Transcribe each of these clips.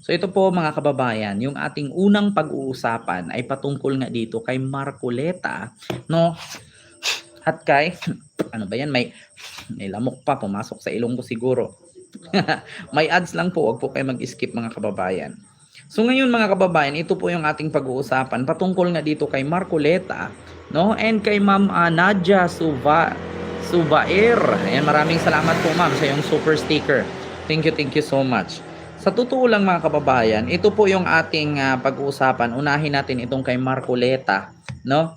So ito po mga kababayan, yung ating unang pag-uusapan ay patungkol nga dito kay Marcoleta, no? At kay ano ba yan, may may lamok pa pumasok sa ilong ko siguro. may ads lang po, wag po kayo mag-skip mga kababayan. So ngayon mga kababayan, ito po yung ating pag-uusapan patungkol nga dito kay Marcoleta, no? And kay Ma'am ah, Nadia Suva Subair. Ayan, maraming salamat po ma'am sa yung super sticker. Thank you, thank you so much. Sa totoo lang mga kababayan, ito po yung ating ah, pag-uusapan. Unahin natin itong kay Marcoleta, no?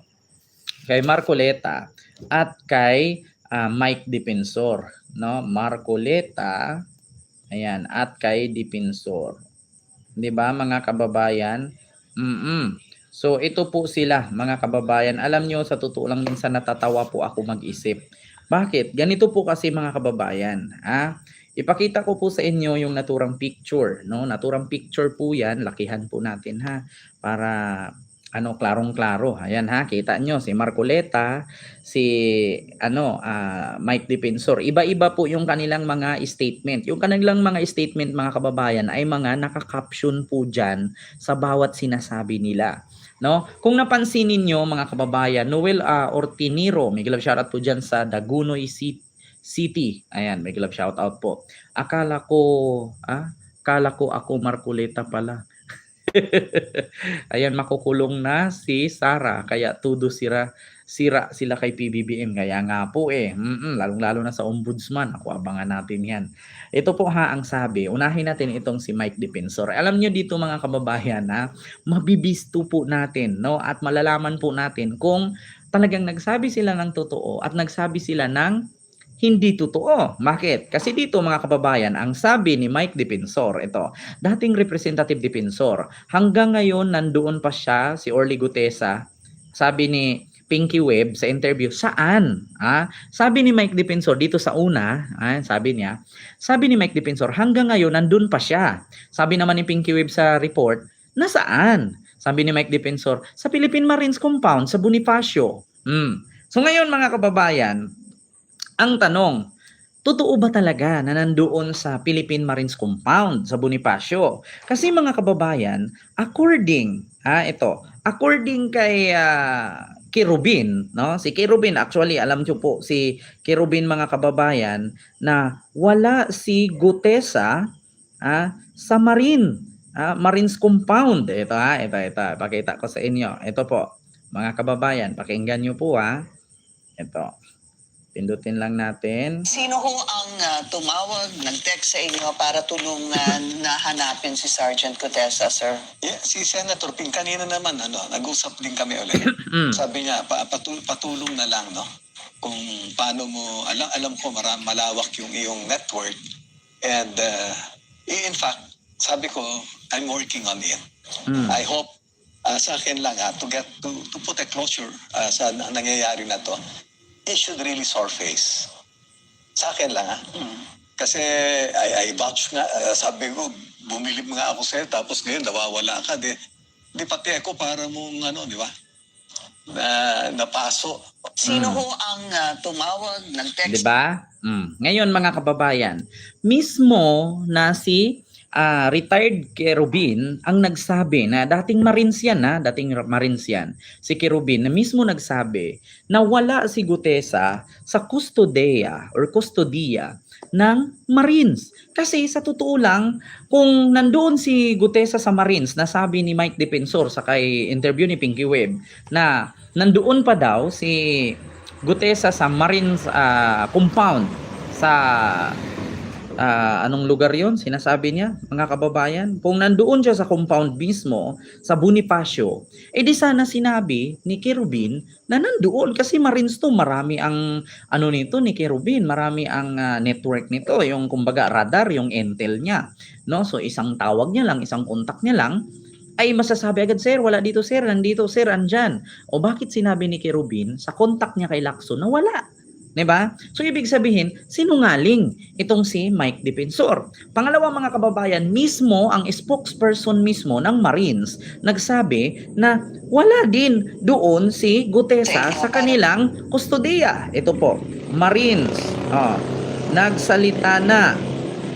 Kay Marcoleta at kay ah, Mike Dipensor, no? Marcoleta, ayan, at kay Dipensor. 'Di ba mga kababayan? Mm. So ito po sila mga kababayan. Alam nyo sa totoo lang minsan natatawa po ako mag-isip. Bakit? Ganito po kasi mga kababayan, ha? Ipakita ko po sa inyo yung naturang picture, no? Naturang picture po 'yan, lakihan po natin ha para ano klarong-klaro. Ayan ha, kita nyo si Marcoleta, si ano ah, Mike Dipensor. Iba-iba po yung kanilang mga statement. Yung kanilang mga statement mga kababayan ay mga naka-caption po diyan sa bawat sinasabi nila. No? Kung napansin ninyo mga kababayan, Noel ah, Ortiniro, may love shoutout po diyan sa Dagunoy City. City. Ayan, may love shoutout po. Akala ko, ah, akala ko ako Marcoleta pala. Ayan, makukulong na si Sara. Kaya tudo sira, sira sila kay PBBM. Kaya nga po eh, mm lalong-lalo na sa ombudsman. Ako, abangan natin yan. Ito po ha ang sabi. Unahin natin itong si Mike Dipensor. Alam nyo dito mga kababayan na mabibisto po natin no? at malalaman po natin kung talagang nagsabi sila ng totoo at nagsabi sila ng hindi totoo. Bakit? Kasi dito mga kababayan, ang sabi ni Mike Dipensor, ito, dating representative Dipensor, hanggang ngayon nandoon pa siya, si Orly Gutesa, sabi ni Pinky Web sa interview, saan? Ah, sabi ni Mike Dipensor dito sa una, ah, sabi niya, sabi ni Mike Dipensor, hanggang ngayon nandun pa siya. Sabi naman ni Pinky Web sa report, nasaan? Sabi ni Mike Dipensor, sa Philippine Marines Compound sa Bonifacio. Hmm. So ngayon mga kababayan, ang tanong, totoo ba talaga na nandoon sa Philippine Marines Compound sa Bonifacio? Kasi mga kababayan, according, ha, ito, according kay ah, Kirubin, no? Si Kirubin, actually, alam nyo po, si Kirubin mga kababayan, na wala si Gutesa ah, sa Marine, ah, Marines Compound. Ito ha, ito, ito, pakita ko sa inyo. Ito po, mga kababayan, pakinggan nyo po ha. Ito. Pindutin lang natin. Sino ho ang ah, tumawag, nag-text sa inyo para tulungan na hanapin si Sergeant Cotesa, sir? Yeah, si Senator Ping kanina naman ano, nag-usap din kami ulit. Mm. Sabi niya pa, patul- patulong na lang no. Kung paano mo alam alam ko mara, malawak yung iyong network and uh, in fact sabi ko I'm working on it. Mm. I hope uh, sa akin lang ha, to get to, to put a closure uh, sa na- nangyayari na to. It should really surface. Sa akin lang ha. Kasi I, I vouch nga, uh, sabi ko, bumilib nga ako sa'yo, tapos ngayon nawawala ka. Di, di pati ako para mong ano, di ba? Na, napaso. Sino Mm. ho ang ah, tumawag, 'Di nag-text ba? Mm. Ngayon mga kababayan, mismo na si ah, retired Kerubin ang nagsabi na dating Marines yan na, dating Marines yan, si Kerubin na mismo nagsabi na wala si Gutesa sa custodia or custodia ng Marines. Kasi sa totoo lang, kung nandoon si Gutesa sa Marines, nasabi ni Mike Depensor sa kay interview ni Pinky Web na nandoon pa daw si Gutesa sa Marines ah, compound sa ah, anong lugar yon sinasabi niya mga kababayan kung nandoon siya sa compound mismo sa Bonifacio eh di sana sinabi ni Kerubin na nandoon kasi Marines to marami ang ano nito ni Kerubin marami ang ah, network nito yung kumbaga radar yung intel niya no so isang tawag niya lang isang kontak niya lang ay masasabi agad, sir, wala dito, sir, nandito, sir, andyan. O bakit sinabi ni Kerubin sa contact niya kay Lacson na wala? 'Di ba? So ibig sabihin, sinungaling itong si Mike Depensor. Pangalawa mga kababayan, mismo ang spokesperson mismo ng Marines nagsabi na wala din doon si Gutesa sa kanilang kustodia. Ito po, Marines. Oh, nagsalita na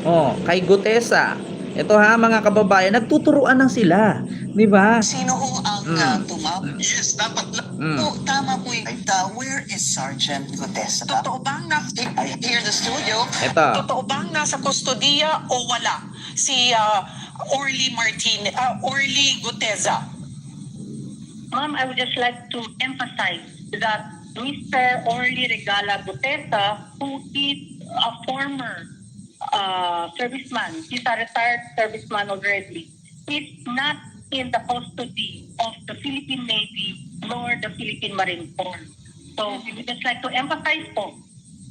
oh, kay Gutesa. Ito ha mga kababayan, nagtuturuan na sila. Di ba? Sino ho ang Mm. uh, tumawag? Yes, dapat lang. Mm. Oh, tama po yung uh, where is Sergeant Gutesa? Totoo bang na, I hear the studio. Ito. totoo bang nasa kustodiya o wala si ah, Orly Martin, ah, Orly Guteza? Ma'am, I would just like to emphasize that Mr. Orly Regala Gutesa, who is a former uh, serviceman, he's a retired serviceman already, is not in the custody of the Philippine Navy nor the Philippine Marine Corps. So we would just like to emphasize po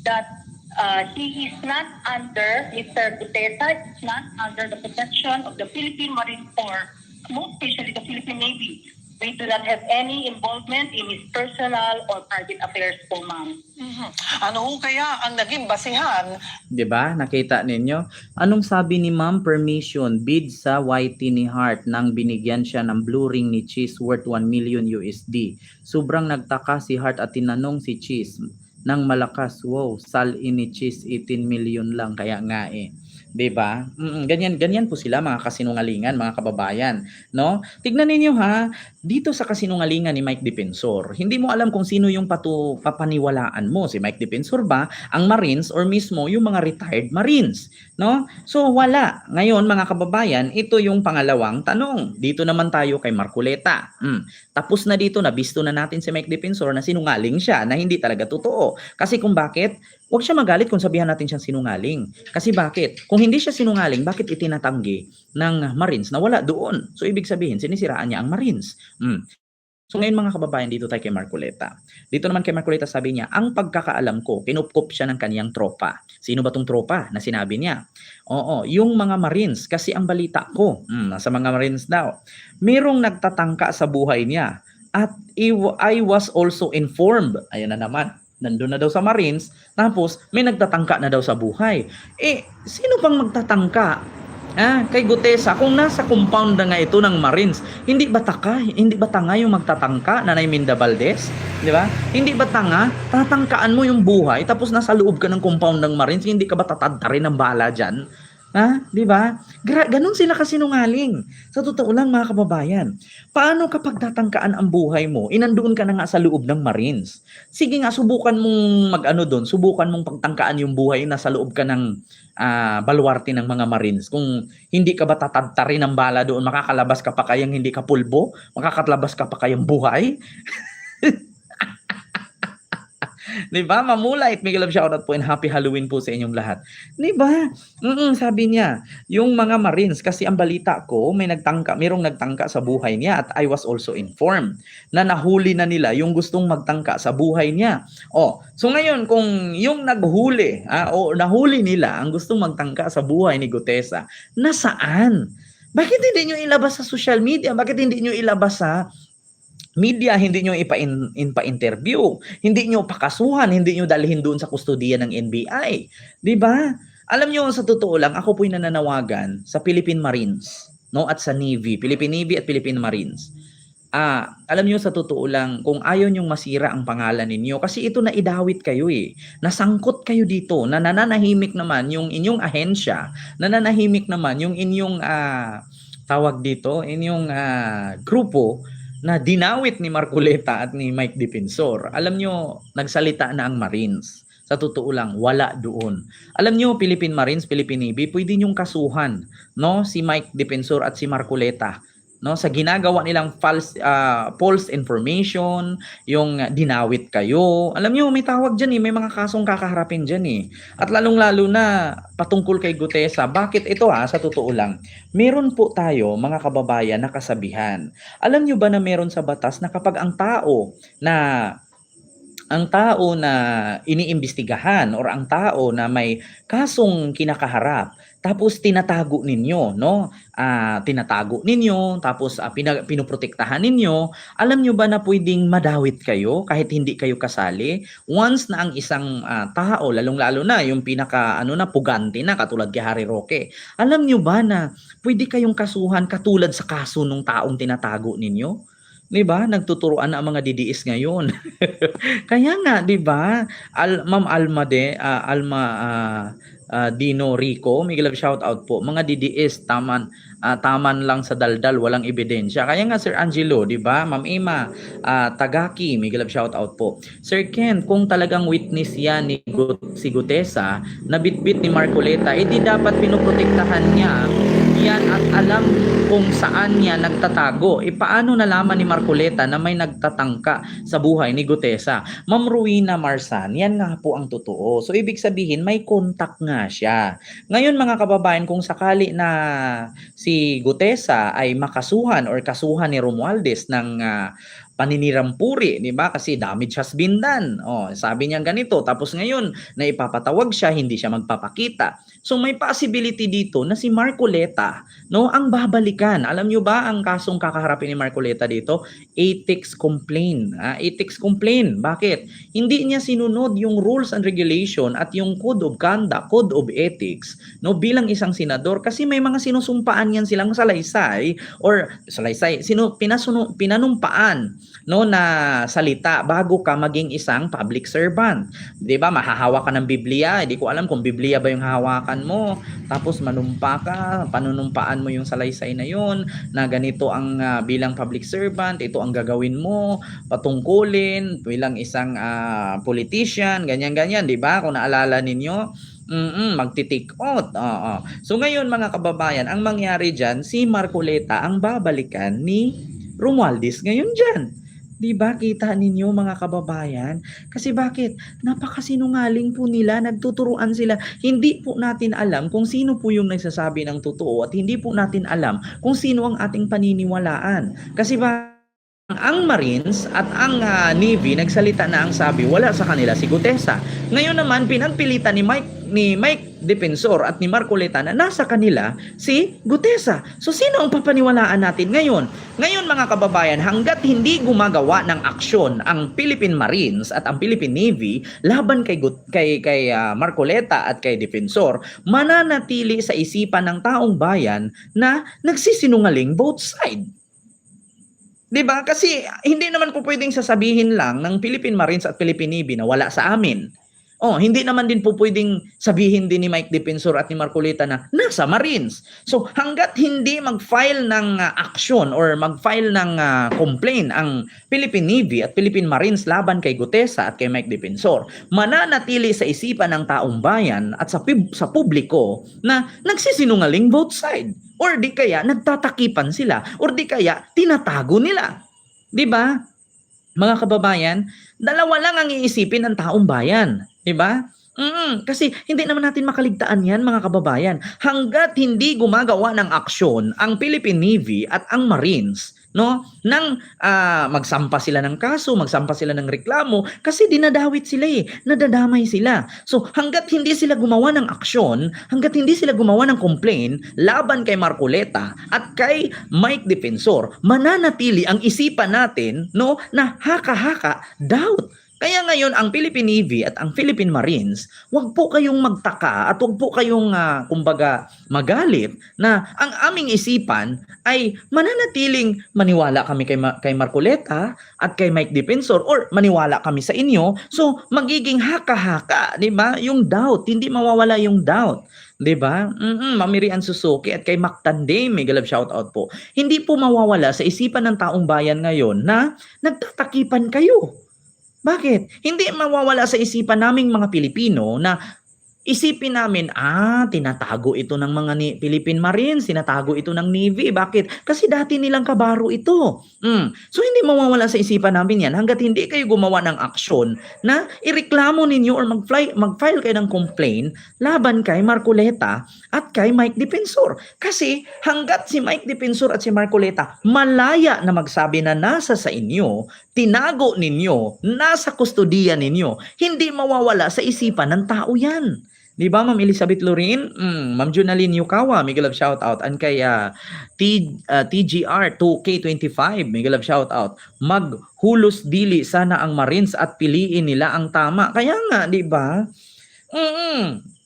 that uh, he is not under, Mr. Gutesa is not under the protection of the Philippine Marine Corps, most especially the Philippine Navy. We do not have any involvement in his personal or private affairs po, ma'am. Mhm. Ano ho kaya ang naging basihan 'Di ba? Nakita ninyo? Anong sabi ni Ma'am Permission bid sa YT ni Hart nang binigyan siya ng blue ring ni Cheese worth 1 million USD. Sobrang nagtaka si Hart at tinanong si Cheese nang malakas, wow, sal ni Cheese 18 million lang kaya nga eh. 'Di ba? Ganyan ganyan po sila mga kasinungalingan, mga kababayan, no? Tignan ninyo ha, dito sa kasinungalingan ni Mike Defensor, hindi mo alam kung sino yung patu papaniwalaan mo, si Mike Defensor ba, ang Marines or mismo yung mga retired Marines, no? So wala. Ngayon mga kababayan, ito yung pangalawang tanong. Dito naman tayo kay Marculeta. Mm. Tapos na dito, nabisto na natin si Mike Defensor na sinungaling siya, na hindi talaga totoo. Kasi kung bakit, huwag siya magalit kung sabihan natin siyang sinungaling. Kasi bakit? Kung hindi siya sinungaling, bakit itinatanggi ng Marines na wala doon? So ibig sabihin, sinisiraan niya ang Marines. Mm. So ngayon mga kababayan, dito tayo kay Marcoleta. Dito naman kay Marcoleta sabi niya, ang pagkakaalam ko, kinupkup siya ng kaniyang tropa. Sino ba tong tropa na sinabi niya? Oo, yung mga Marines. Kasi ang balita ko, mm, nasa mga Marines daw, merong nagtatangka sa buhay niya. At I- was also informed, ayan na naman, nandun na daw sa Marines, tapos may nagtatangka na daw sa buhay. Eh, sino bang magtatangka Ah, kay Gutesa, kung nasa compound na nga ito ng Marines, hindi ba taka, hindi ba tanga yung magtatangka, Nanay Minda Valdez? Di ba? Hindi ba tanga, tatangkaan mo yung buhay, tapos nasa loob ka ng compound ng Marines, hindi ka ba tatadtarin ng bala dyan? Ha? Di ba? Gra- ganun sila kasinungaling. Sa totoo lang mga kababayan, paano kapag tatangkaan ang buhay mo, inandoon ka na nga sa loob ng Marines? Sige nga, subukan mong mag-ano doon, subukan mong pagtangkaan yung buhay na sa loob ka ng ah, baluarte ng mga Marines. Kung hindi ka ba tatadtarin ng bala doon, makakalabas ka pa kayang hindi ka pulbo? Makakalabas ka pa kayang buhay? Di ba? Mamulait. Miguel of shoutout po and happy Halloween po sa inyong lahat. Di ba? Mm sabi niya, yung mga Marines, kasi ang balita ko, may nagtangka, mayroong nagtangka sa buhay niya at I was also informed na nahuli na nila yung gustong magtangka sa buhay niya. Oh, so ngayon kung yung naghuli ah, o nahuli nila ang gustong magtangka sa buhay ni Gutesa, nasaan? Bakit hindi nyo ilabas sa social media? Bakit hindi nyo ilabas sa media, hindi nyo ipa-in, interview hindi nyo pakasuhan, hindi nyo dalhin doon sa kustodiya ng NBI. 'Di ba? Alam nyo, sa totoo lang, ako po'y nananawagan sa Philippine Marines, no, at sa Navy, Philippine Navy at Philippine Marines. Ah, alam nyo sa totoo lang, kung ayaw nyong masira ang pangalan ninyo, kasi ito na idawit kayo eh. Nasangkot kayo dito, na nananahimik naman yung inyong ahensya, nananahimik naman yung inyong ah, tawag dito, inyong ah, grupo na dinawit ni Marcoleta at ni Mike Defensor. Alam nyo, nagsalita na ang Marines. Sa totoo lang, wala doon. Alam nyo, Philippine Marines, Philippine Navy, pwede nyong kasuhan no, si Mike Defensor at si Marcoleta no sa ginagawa nilang false ah, false information yung dinawit kayo. Alam niyo may tawag diyan eh may mga kasong kakaharapin diyan eh. At lalong lalo na patungkol kay Gutesa bakit ito ha sa totoo lang meron po tayo mga kababayan na kasabihan. Alam niyo ba na meron sa batas na kapag ang tao na ang tao na iniimbestigahan or ang tao na may kasong kinakaharap tapos tinatago ninyo no ah tinatago ninyo tapos ah, pina- pinoprotektahan ninyo alam nyo ba na pwedeng madawit kayo kahit hindi kayo kasali once na ang isang ah, tao lalong lalo na yung pinaka ano na pugante na katulad kay Harry Roque alam nyo ba na pwede kayong kasuhan katulad sa kaso nung taong tinatago ninyo 'Di ba? Nagtuturuan na ang mga DDS ngayon. Kaya nga, 'di ba? Al Ma'am Alma de, ah, Alma ah, ah, Dino Rico, Miguel shout out po. Mga DDS taman ah, taman lang sa daldal, walang ebidensya. Kaya nga Sir Angelo, 'di ba? Ma'am Emma, ah, Tagaki, Miguel shout out po. Sir Ken, kung talagang witness yan ni Gut, si Gutesa na bitbit ni Marcoleta, edi dapat pinoprotektahan niya yan at alam kung saan niya nagtatago. E paano nalaman ni Marcoleta na may nagtatangka sa buhay ni Gutesa? Ma'am Ruina Marsan, yan nga po ang totoo. So ibig sabihin may contact nga siya. Ngayon mga kababayan, kung sakali na si Gutesa ay makasuhan or kasuhan ni Romualdez ng ah, paninirampuri, di ba? Kasi damage has been done. Oh, sabi niya ganito. Tapos ngayon, na ipapatawag siya, hindi siya magpapakita. So may possibility dito na si Marcoleta, no, ang babalikan. Alam niyo ba ang kasong kakaharapin ni Marcoleta dito? Ethics complaint. Ah, ethics complaint. Bakit? Hindi niya sinunod yung rules and regulation at yung code of conduct, code of ethics, no, bilang isang senador kasi may mga sinusumpaan yan silang salaysay or salaysay, sino pinasuno, pinanumpaan no na salita bago ka maging isang public servant. 'Di ba? Mahahawa ka ng Biblia, hindi ko alam kung Biblia ba yung hahawakan mo. Tapos manumpa ka, panunumpaan mo yung salaysay na yon na ganito ang ah, bilang public servant, ito ang gagawin mo, patungkulin bilang isang ah, politician, ganyan-ganyan, 'di ba? Kung naalala ninyo, Mm, magti-take out. Oo. So ngayon mga kababayan, ang mangyari diyan si Marcoleta ang babalikan ni Romualdez ngayon diyan. 'Di ba kita ninyo mga kababayan? Kasi bakit? Napakasinungaling po nila, nagtuturuan sila. Hindi po natin alam kung sino po yung nagsasabi ng totoo at hindi po natin alam kung sino ang ating paniniwalaan. Kasi ba ang Marines at ang ah, Navy nagsalita na ang sabi wala sa kanila si Gutesa. Ngayon naman pinagpilitan ni Mike ni Mike Defensor at ni Marcoleta na nasa kanila si Gutesa. So sino ang papaniwalaan natin ngayon? Ngayon mga kababayan, hanggat hindi gumagawa ng aksyon ang Philippine Marines at ang Philippine Navy laban kay Gut- kay kay ah, Marcoleta at kay Defensor, mananatili sa isipan ng taong bayan na nagsisinungaling both side. 'Di ba? Kasi hindi naman po pwedeng sasabihin lang ng Philippine Marines at Philippine Navy na wala sa amin. Oh, hindi naman din po pwedeng sabihin din ni Mike Defensor at ni Marcoleta na nasa Marines. So, hanggat hindi mag-file ng uh, action or mag-file ng uh, complaint ang Philippine Navy at Philippine Marines laban kay Gutesa at kay Mike Defensor, mananatili sa isipan ng taong bayan at sa, pib- sa publiko na nagsisinungaling both side. Or di kaya nagtatakipan sila or di kaya tinatago nila. 'Di ba? Mga kababayan, dalawa lang ang iisipin ng taong bayan, 'di ba? Mm, kasi hindi naman natin makaligtaan 'yan mga kababayan. Hangga't hindi gumagawa ng aksyon ang Philippine Navy at ang Marines, no? Nang ah, magsampa sila ng kaso, magsampa sila ng reklamo kasi dinadawit sila eh, nadadamay sila. So hangga't hindi sila gumawa ng aksyon, hangga't hindi sila gumawa ng complaint laban kay Marcoleta at kay Mike Defensor, mananatili ang isipan natin no na haka-haka doubt. Kaya ngayon ang Philippine Navy at ang Philippine Marines, wag po kayong magtaka at wag po kayong ah, kumbaga magalit na ang aming isipan ay mananatiling maniwala kami kay, Ma- kay Marcoleta at kay Mike Defensor or maniwala kami sa inyo. So magiging haka-haka, 'di ba? Yung doubt, hindi mawawala yung doubt. 'Di ba? Mm Mamirian Suzuki at kay Mactande, mega love shout out po. Hindi po mawawala sa isipan ng taong bayan ngayon na nagtatakipan kayo. Bakit? Hindi mawawala sa isipan naming mga Pilipino na isipin namin, ah, tinatago ito ng mga ni Philippine Marines, tinatago ito ng Navy. Bakit? Kasi dati nilang kabaro ito. Mm. So hindi mawawala sa isipan namin yan hanggat hindi kayo gumawa ng aksyon na ireklamo ninyo or mag-fly, mag-file kayo ng complaint laban kay Marcoleta at kay Mike Defensor. Kasi hanggat si Mike Defensor at si Marcoleta malaya na magsabi na nasa sa inyo, tinago ninyo, nasa kustodiya ninyo, hindi mawawala sa isipan ng tao yan. Di ba, Ma'am Elizabeth Lorin? Mm, Ma'am Junaline Yukawa, mega love shout out. And kay ah, T, ah, TGR 2K25, mega love shout out. Maghulos dili sana ang Marines at piliin nila ang tama. Kaya nga, di ba? Mm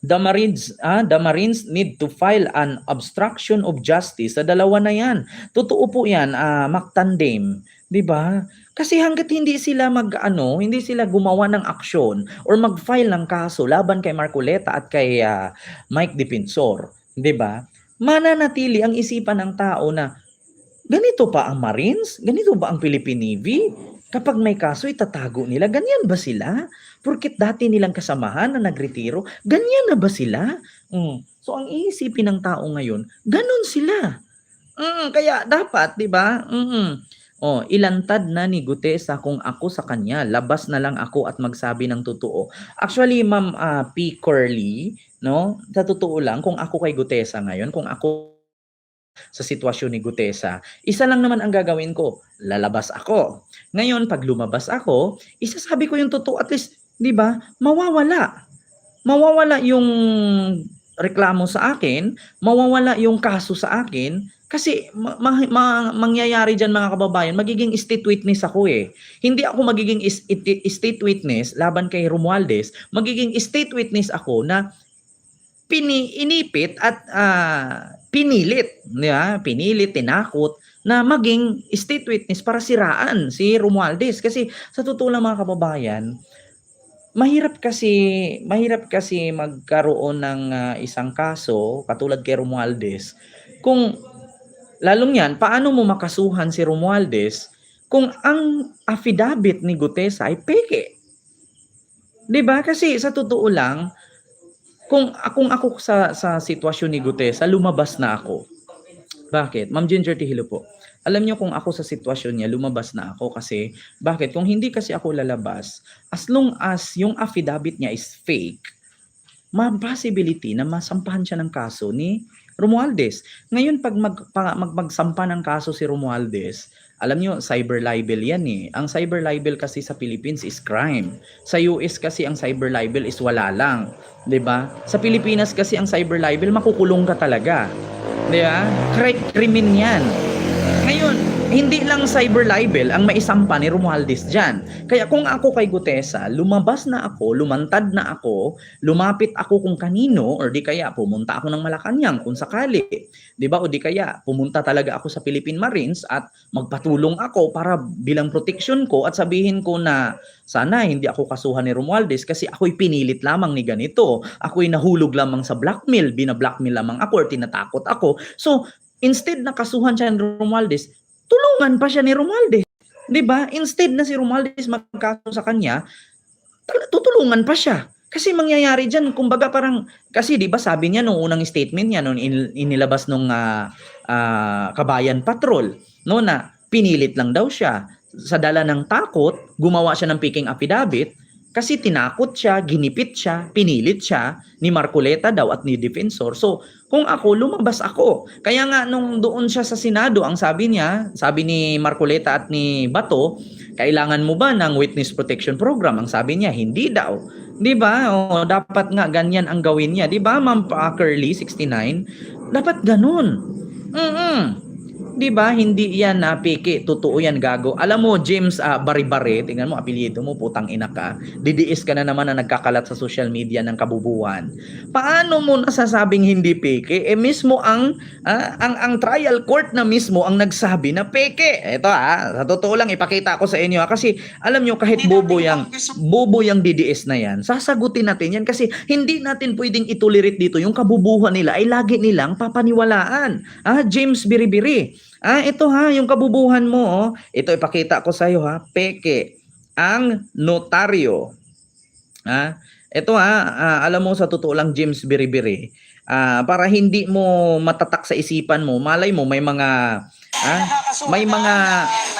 the Marines, ah, the Marines need to file an obstruction of justice sa dalawa na yan. Totoo po yan, ah, Mactandem. 'Di ba? Kasi hangga't hindi sila mag-ano, hindi sila gumawa ng aksyon or mag-file ng kaso laban kay Marcoleta at kay ah, Mike Defensor, 'di ba? Mananatili ang isipan ng tao na ganito pa ang Marines? Ganito ba ang Philippine Navy? Kapag may kaso, itatago nila. Ganyan ba sila? Porkit dati nilang kasamahan na nagretiro, ganyan na ba sila? Mm. So ang iisipin ng tao ngayon, ganun sila. Mm, kaya dapat, 'di ba? Mm. Oh, ilantad na ni Gutesa kung ako sa kanya, labas na lang ako at magsabi ng totoo. Actually, Ma'am ah, P. Curly, no? Sa totoo lang, kung ako kay Gutesa ngayon, kung ako sa sitwasyon ni Gutesa, isa lang naman ang gagawin ko, lalabas ako. Ngayon, pag lumabas ako, isasabi ko yung totoo at least, 'di ba? Mawawala. Mawawala yung reklamo sa akin, mawawala yung kaso sa akin kasi ma- ma- ma- mangyayari diyan mga kababayan, magiging state witness ako eh. Hindi ako magiging is- state witness laban kay Romualdez, magiging state witness ako na pini inipit at ah, pinilit, di ba? Pinilit, tinakot na maging state witness para siraan si Romualdez kasi sa totoo lang mga kababayan, mahirap kasi mahirap kasi magkaroon ng ah, isang kaso katulad kay Romualdez kung lalong yan paano mo makasuhan si Romualdez kung ang affidavit ni Gutesa ay peke 'di ba? Kasi sa totoo lang kung kung ako sa sa sitwasyon ni Gutesa lumabas na ako. Bakit? Ma'am Ginger Tihilo po alam niyo kung ako sa sitwasyon niya lumabas na ako kasi bakit kung hindi kasi ako lalabas as long as yung affidavit niya is fake, ma possibility na masampahan siya ng kaso ni Romualdez. Ngayon pag mag, pa- mag magsampa ng kaso si Romualdez, alam niyo cyber libel yan eh. Ang cyber libel kasi sa Philippines is crime. Sa US kasi ang cyber libel is wala lang, ba? Sa Pilipinas kasi ang cyber libel makukulong ka talaga. 'Di ba? Krimen 'yan. Hindi lang cyber libel ang maisampa ni Romualdez dyan. Kaya kung ako kay Gutesa, lumabas na ako, lumantad na ako, lumapit ako kung kanino, or di kaya pumunta ako ng Malacanang kung sakali. Di ba? O di kaya pumunta talaga ako sa Philippine Marines at magpatulong ako para bilang protection ko at sabihin ko na sana hindi ako kasuhan ni Romualdez kasi ako'y pinilit lamang ni ganito. Ako'y nahulog lamang sa blackmail, binablackmail lamang ako or tinatakot ako. So, instead na kasuhan siya ni Romualdez, tulungan pa siya ni Romualdez. 'Di ba? Instead na si Romualdez magkaso sa kanya, tutulungan pa siya. Kasi mangyayari diyan, kumbaga parang kasi 'di ba sabi niya nung unang statement niya nung in- inilabas nung ah, ah, Kabayan Patrol, no na pinilit lang daw siya sa dala ng takot, gumawa siya ng picking affidavit kasi tinakot siya, ginipit siya, pinilit siya ni Marcoleta daw at ni Defensor. So, kung ako, lumabas ako. Kaya nga, nung doon siya sa Senado, ang sabi niya, sabi ni Marcoleta at ni Bato, kailangan mo ba ng witness protection program? Ang sabi niya, hindi daw. 'Di ba? O, dapat nga ganyan ang gawin niya. 'Di ba, Ma'am Pa- Curly 69? Dapat ganun. Mm. 'Di ba? Hindi 'yan na peke, totoo 'yan gago. Alam mo, James ah, Baribare, tingnan mo apelyido mo, putang ina ka. Didiis ka na naman na nagkakalat sa social media ng kabubuan. Paano mo nasasabing hindi peke? Eh mismo ang ah, ang ang trial court na mismo ang nagsabi na peke. Ito ah, sa totoo lang ipakita ko sa inyo ah, kasi alam nyo kahit bobo yang bobo yung DDS na yan, sasagutin natin yan kasi hindi natin pwedeng itolerate dito yung kabubuhan nila ay lagi nilang papaniwalaan. Ah, James Biribiri. Ah, ito ha, yung kabubuhan mo, oh. ito ipakita ko sa iyo ha, peke ang notaryo. Ah, ito ha, ah, alam mo sa totoo lang James Biribiri, ah, para hindi mo matatak sa isipan mo, malay mo may mga ah, Nakakasuhan may mga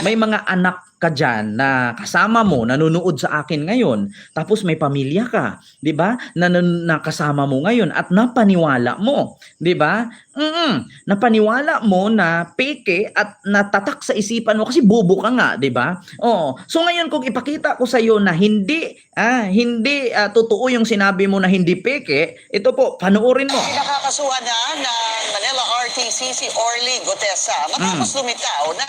may mga anak ka dyan na kasama mo, nanonood sa akin ngayon, tapos may pamilya ka, 'di ba? Na, na, na kasama mo ngayon at napaniwala mo, 'di ba? Mm. Napaniwala mo na peke at natatak sa isipan mo kasi bobo ka nga, 'di ba? Oo. So ngayon kung ipakita ko sa iyo na hindi ah hindi ah, totoo yung sinabi mo na hindi peke, ito po, panoorin mo. Nakakasuhan na ng Manila RTC si Orly Gutesa. Matapos lumitaw na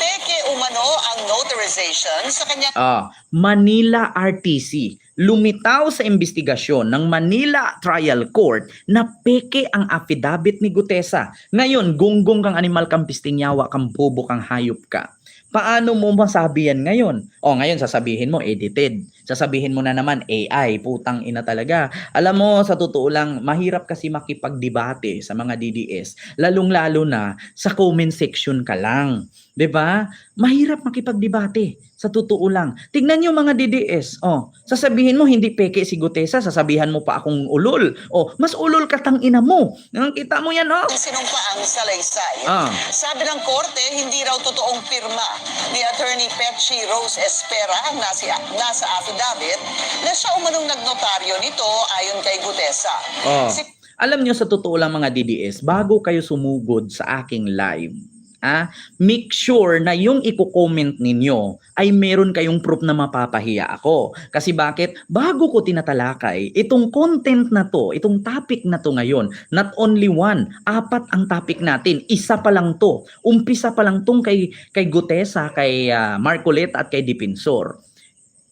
peke umano ang notarization sa kanya Ah, Manila RTC. lumitaw sa investigasyon ng Manila Trial Court na peke ang affidavit ni Gutesa. Ngayon, gunggong kang animal kang pistingyawa, kang bobo kang hayop ka. Paano mo masabi yan ngayon? O ngayon sasabihin mo edited. Sasabihin mo na naman AI, putang ina talaga. Alam mo, sa totoo lang, mahirap kasi makipagdebate sa mga DDS, lalong-lalo na sa comment section ka lang. 'Di ba? Mahirap makipagdebate. Sa totoo lang. Tignan niyo mga DDS. Oh, sasabihin mo hindi peke si Gutesa, sasabihan mo pa akong ulol. Oh, mas ulol ka tang ina mo. Nakita mo yan, oh. Sinumpa ang salaysay. Ah. Sabi ng korte, hindi raw totoong pirma ni Attorney Petchi Rose Espera na si, nasa affidavit na siya umanong nagnotaryo nito ayon kay Gutesa. Oh. Si Alam nyo sa totoo lang mga DDS, bago kayo sumugod sa aking live, ah, make sure na yung i-comment ninyo ay meron kayong proof na mapapahiya ako. Kasi bakit? Bago ko tinatalakay, itong content na to, itong topic na to ngayon, not only one, apat ang topic natin. Isa pa lang to. Umpisa pa lang tong kay, kay Gutesa, kay ah, Marcoleta at kay Dipensor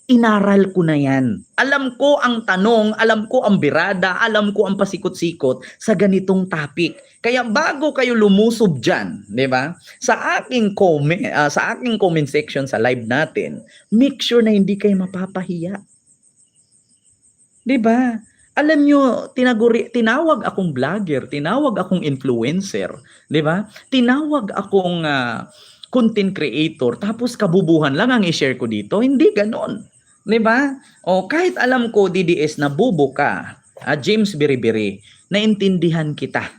inaral ko na yan. Alam ko ang tanong, alam ko ang birada, alam ko ang pasikot-sikot sa ganitong topic. Kaya bago kayo lumusob dyan, di ba? Sa aking comment, ah, sa aking comment section sa live natin, make sure na hindi kayo mapapahiya. Di ba? Alam nyo, tinaguri, tinawag akong vlogger, tinawag akong influencer, di ba? Tinawag akong ah, content creator, tapos kabubuhan lang ang i-share ko dito. Hindi ganon. 'Di ba? O kahit alam ko DDS na bubo ka, ah, James Biribiri, naintindihan kita.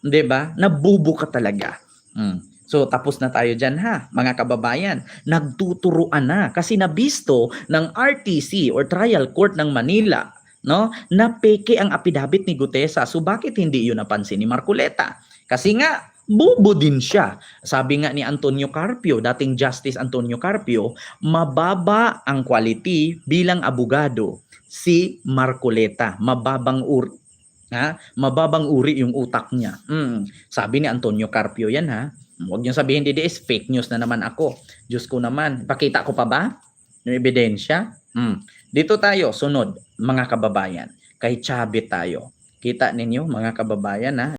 'Di ba? Nabubo ka talaga. Mm. So tapos na tayo diyan ha, mga kababayan. Nagtuturuan na kasi nabisto ng RTC or Trial Court ng Manila no na peke ang affidavit ni Gutesa. So bakit hindi 'yun napansin ni Marcoleta? Kasi nga bubo din siya. Sabi nga ni Antonio Carpio, dating Justice Antonio Carpio, mababa ang quality bilang abogado si Marcoleta. Mababang uri. Ha? Mababang uri yung utak niya. Mm. Sabi ni Antonio Carpio yan ha. Huwag niyo sabihin DDS, fake news na naman ako. Diyos ko naman. Pakita ko pa ba? Yung ebidensya? Mm. Dito tayo, sunod, mga kababayan. Kay Chabit tayo. Kita ninyo, mga kababayan ha.